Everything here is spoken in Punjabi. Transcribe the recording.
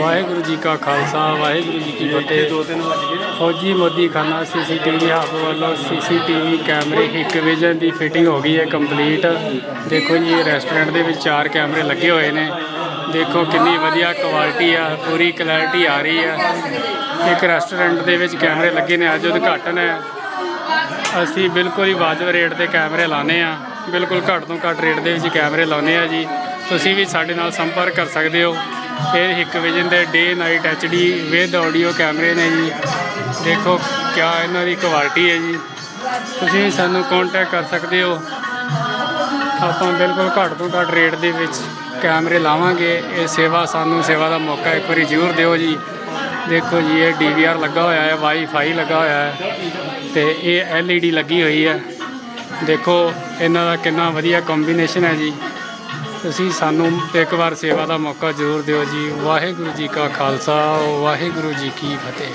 ਵਾਹਿਗੁਰੂ ਜੀ ਕਾ ਖਾਲਸਾ, ਵਾਹਿਗੁਰੂ ਜੀ ਕੀ ਫਤਿਹ। ਦੋ ਤਿੰਨ ਵੱਜ ਫੌਜੀ ਮੋਦੀ ਖਾਨਾ ਸੀਸੀਟੀਵੀ ਹੱਬ ਵੱਲੋਂ ਸੀਸੀਟੀਵੀ ਕੈਮਰੇ ਇੱਕ ਵਿਜ਼ਨ ਦੀ ਫਿਟਿੰਗ ਹੋ ਗਈ ਹੈ ਕੰਪਲੀਟ। ਦੇਖੋ ਜੀ ਇਹ ਰੈਸਟੋਰੈਂਟ ਦੇ ਵਿੱਚ ਚਾਰ ਕੈਮਰੇ ਲੱਗੇ ਹੋਏ ਨੇ। ਦੇਖੋ ਕਿੰਨੀ ਵਧੀਆ ਕੁਆਲਿਟੀ ਆ, ਪੂਰੀ ਕਲੈਰਿਟੀ ਆ ਰਹੀ ਆ। ਇੱਕ ਰੈਸਟੋਰੈਂਟ ਦੇ ਵਿੱਚ ਕੈਮਰੇ ਲੱਗੇ ਨੇ, ਅੱਜ ਉਦਘਾਟਨ ਹੈ। ਅਸੀਂ ਬਿਲਕੁਲ ਹੀ ਵਾਜਬ ਰੇਟ ਤੇ ਕੈਮਰੇ ਲਾਉਂਦੇ ਆ ਬਿਲਕੁਲ ਘੱਟ ਤੋਂ ਘੱਟ ਰੇਟ ਦੇ ਵਿੱਚ ਕੈਮਰੇ ਲਾਉਂਦੇ ਆ ਜੀ। ਤੁਸੀਂ ਵੀ ਸਾਡੇ ਨਾਲ ਸੰਪਰਕ ਕਰ ਸਕਦੇ ਹੋ। ਇਹ ਇੱਕ ਵਿਜ਼ਨ ਦੇ day night HD with audio ਕੈਮਰੇ ਨੇ ਜੀ। ਦੇਖੋ ਕਿਆ ਇਹਨਾਂ ਦੀ ਕੁਆਲਿਟੀ ਹੈ ਜੀ। ਤੁਸੀਂ ਵੀ ਸਾਨੂੰ ਕੰਟੈਕਟ ਕਰ ਸਕਦੇ ਹੋ। ਆਪਾਂ ਬਿਲਕੁਲ ਘੱਟ ਤੋਂ ਘੱਟ ਰੇਟ ਦੇ ਵਿੱਚ ਕੈਮਰੇ ਲਾਵਾਂਗੇ। ਇਹ ਸੇਵਾ ਸਾਨੂੰ ਸੇਵਾ ਦਾ ਮੌਕਾ ਇੱਕ ਵਾਰੀ ਜ਼ਰੂਰ ਦਿਓ ਜੀ। ਦੇਖੋ ਜੀ, ਇਹ ਡੀਵੀਆਰ ਲੱਗਾ ਹੋਇਆ ਹੈ ਵਾਈਫਾਈ ਲੱਗਾ ਹੋਇਆ ਹੈ ਤੇ ਇਹ ਐਲਈਡੀ ਲੱਗੀ ਹੋਈ ਹੈ। ਦੇਖੋ ਇਹਨਾਂ ਦਾ ਕਿੰਨਾ ਵਧੀਆ ਕੰਬੀਨੇਸ਼ਨ ਹੈ ਜੀ। ਤੁਸੀਂ ਸਾਨੂੰ ਇੱਕ ਵਾਰ ਸੇਵਾ ਦਾ ਮੌਕਾ ਜ਼ਰੂਰ ਦਿਓ ਜੀ। ਵਾਹਿਗੁਰੂ ਜੀ ਕਾ ਖਾਲਸਾ, ਵਾਹਿਗੁਰੂ ਜੀ ਕੀ ਫਤਿਹ।